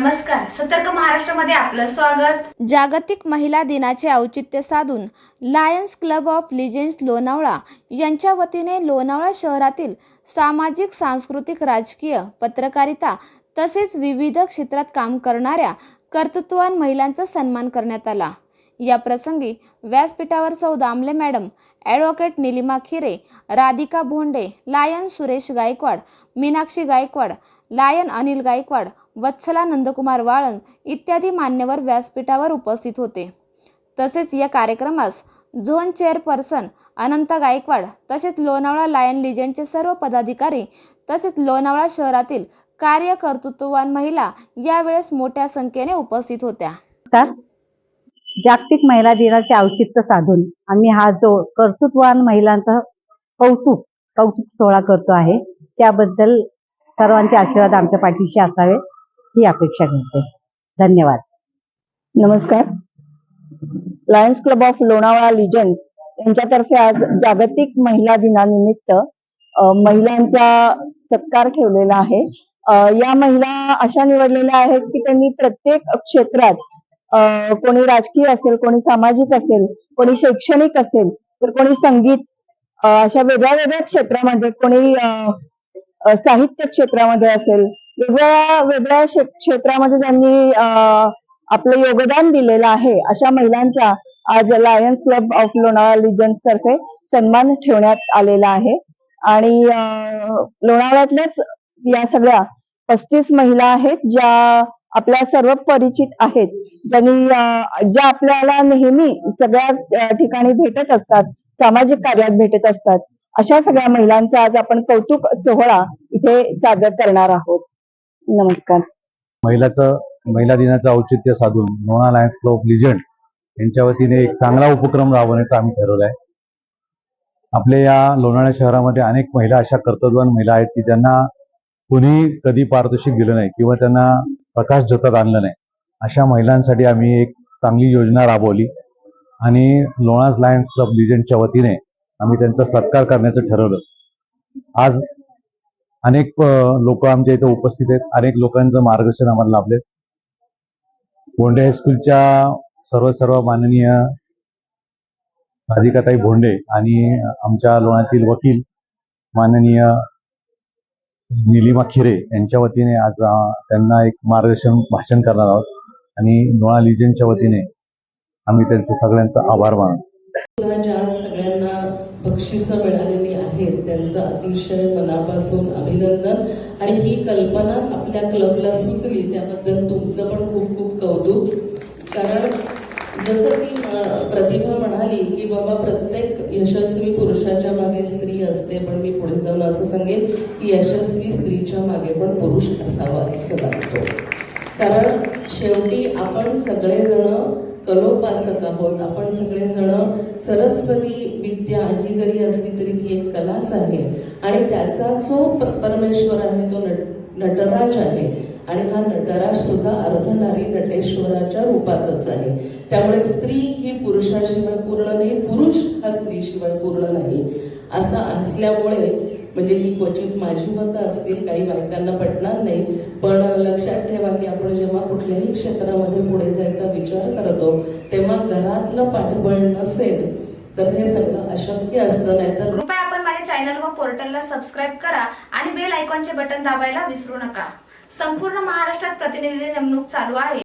नमस्कार सतर्क महाराष्ट्रामध्ये आपलं स्वागत. जागतिक महिला दिनाचे औचित्य साधून lions club of legends Lonavala यांच्या वतीने लोणावळा शहरातील सामाजिक सांस्कृतिक राजकीय पत्रकारिता तसेच विविध क्षेत्रात काम करणाऱ्या कर्तृत्ववान महिलांचा सन्मान करण्यात आला. या प्रसंगी व्यासपीठावर सौ Damle madam advocate Nilima Khire Radhika Bhonde lion Suresh Gaikwad Meenakshi Gaikwad lion Anil Gaikwad Vatsala Nandkumar Walanj इत्यादी मान्यवर व्यासपीठावर उपस्थित होते. तसेच या कार्यक्रमास झोन चेअरपर्सन अनंता गायकवाड तसेच लोणावळा लायन लिजेंडचे सर्व पदाधिकारी तसेच लोणावळा शहरातील कार्यकर्तृत्ववान महिला यावेळेस मोठ्या संख्येने उपस्थित होत्या. जागतिक महिला दिनाचे औचित्य साधून आम्ही हा जो कर्तृत्ववान महिलांचा कौतुक कौतुक सोहळा करतो आहे त्याबद्दल सर्वांचे आशीर्वाद आमच्या पाठीशी असावे ही अपेक्षा करते. धन्यवाद. नमस्कार. Lions club of Lonavala legends यांच्यातर्फे आज जागतिक महिला दिनानिमित्त महिलांचा सत्कार ठेवलेला आहे. या महिला अशा निवडलेल्या आहेत की त्यांनी प्रत्येक क्षेत्रात कोणी राजकीय असेल कोणी सामाजिक असेल कोणी शैक्षणिक असेल तर कोणी संगीत अशा वेगळ्या वेगळ्या क्षेत्रामध्ये कोणी साहित्य क्षेत्रामध्ये असेल वेगळ्या वेगळ्या क्षेत्रामध्ये ज्यांनी आपलं योगदान दिलेलं आहे अशा महिलांचा आज lions club of Lonavala legends तर्फे सन्मान ठेवण्यात आलेला आहे. आणि लोणावळ्यातल्याच या सगळ्या पस्तीस महिला आहेत ज्या आपल्या सर्व परिचित आहेत. ज्यांनी ज्या आपल्याला नेहमी सगळ्या ठिकाणी भेटत असतात सामाजिक कार्यात भेटत असतात अशा सगळ्या महिलांचा आज आपण कौतुक सोहळा इथे सादर करणार आहोत. नमस्कार. महिलाचं महिला दिनाचं औचित्य साधून लोणा लायन्स क्लब लिजंड यांच्या वतीने एक चांगला उपक्रम राबवण्याचा आम्ही ठरवलं आहे. आपल्या या लोणाळ्या शहरामध्ये अनेक महिला अशा कर्तव्यवान महिला आहेत की ज्यांना कुणी कधी पारितोषिक दिलं नाही किंवा त्यांना प्रकाश झोतात आणलं नाही. अशा महिलांसाठी आम्ही एक चांगली योजना राबवली. आणि लोणास लायन्स क्लब लिजंडच्या वतीने आम्ही त्यांचा सत्कार करण्याचं ठरवलं. आज अनेक लोक आमच्या इथे उपस्थित आहेत. अनेक लोकांचं मार्गदर्शन आम्हाला लाभले भोंडे हायस्कूलच्या सर्व सर्व माननीय राधिकाताई भोंडे आणि आमच्या लोणातील वकील माननीय निलिमा खिरे यांच्या वतीने आज त्यांना एक मार्गदर्शन भाषण करणार आहोत. आणि नोळा लिजनच्या वतीने आम्ही त्यांचं सगळ्यांचा आभार मानतो. ज्या सगळ्यांना बक्षिस मिळालेली आहेत त्यांचं अतिशय मनापासून अभिनंदन. आणि ही कल्पना आपल्या क्लबला सुचली त्याबद्दल तुमचं पण खूप खूप कौतुक. कारण जसं ती प्रतिभा म्हणाली की बाबा प्रत्येक यशस्वी पुरुषाच्या मागे स्त्री असते पण मी पुढे जाऊन असं सांगेन की यशस्वी स्त्रीच्या मागे पण पुरुष असावा असं कारण शेवटी आपण सगळेजण कलोपासक आहोत. आपण सगळेजण सरस्वती विद्या ही जरी असली तरी ती एक कलाच आहे. आणि त्याचा जो परमेश्वर आहे तो नट नटराज आहे. आणि हा नटराज सुद्धा अर्धनारी नटेश्वराच्या रूपातच आहे. त्यामुळे स्त्री ही पुरुषाशिवाय पूर्ण नाही पुरुष हा स्त्रीशिवाय पूर्ण नाही. असं असल्यामुळे म्हणजे ही क्वचित माझी मतं असतील काही बायकांना पटणार नाही पण लक्षात ठेवा की आपण जेव्हा कुठल्याही क्षेत्रामध्ये पुढे जायचा विचार करतो तेव्हा घरातलं पाठबळ नसेल तर हे सगळं अशक्य असतं नाहीतर कृपया आपण माझ्या चॅनल व पोर्टलला सबस्क्राईब करा आणि बेल आयकॉनचे बटन दाबायला विसरू नका. संपूर्ण महाराष्ट्रात प्रतिनिधी नेमणूक चालू आहे.